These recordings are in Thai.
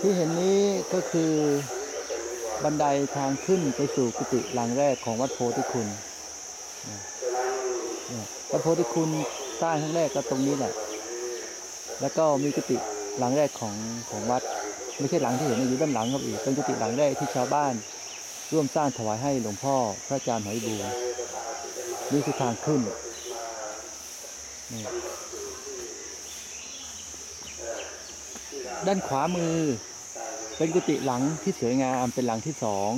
ที่เห็นนี้ก็คือบันไดทางขึ้นไปสู่กุฏิหลังแรกของวัดโพธิคุณวัดโพธิคุณสร้างครั้งแรกก็ตรงนี้แหละ แล้วก็มีกุฏิหลังแรกของของวัด ไม่ใช่หลังที่เห็นอยู่ด้านหลังครับอีก เป็นกุฏิหลังแรกที่ชาวบ้าน ร่วมสร้างถวายให้หลวงพ่อพระอาจารย์หอยบัวนี่คือทางขึ้นด้านขวามือ เป็นกุฏิหลังที่สวยงามเป็นหลังที่สอง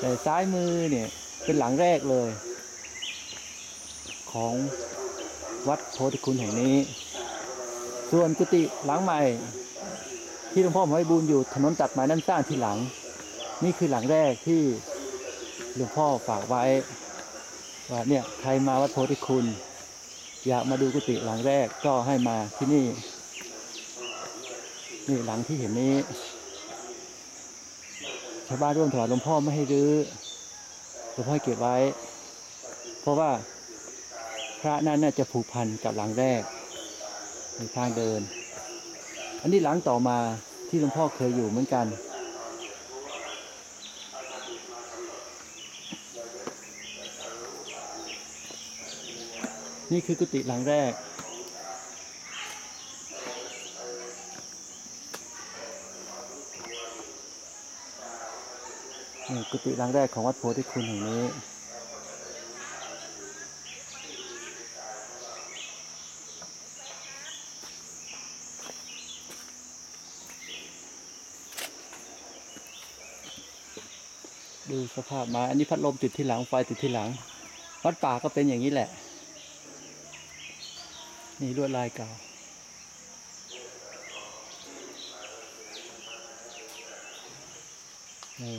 แต่ซ้ายมือเนี่ยเป็นหลังแรกเลย ของวัดโพธิคุณแห่งนี้ ส่วนกุฏิหลังใหม่ ที่หลวงพ่อหอยบูญอยู่ถนนตัดไม้นั้นสร้างที่หลัง นี่คือหลังแรกที่หลวงพ่อฝากไว้ว่าเนี่ยใครมาวัดโพธิคุณ อยากมาดูกุฏิหลังแรกก็ให้มาที่นี่ นี่หลังที่เห็นนี้ชาวบ้านร่วมถวายหลวงพ่อไม่ให้รื้อหลวงพ่อเก็บไว้ เพราะว่าพระนั้นน่าจะผูกพันกับหลังแรกในทางเดิน อันนี้หลังต่อมาที่หลวงพ่อเคยอยู่เหมือนกันนี่คือกุฏิหลังแรก กุฏิหลังแรกของวัดโพธิคุณแห่งนี้ดูสภาพมาอันนี้พัดลมติดที่หลังไฟติดที่หลัง วัดป่าก็เป็นอย่างนี้แหละ นี่ลวดลายเก่า นี่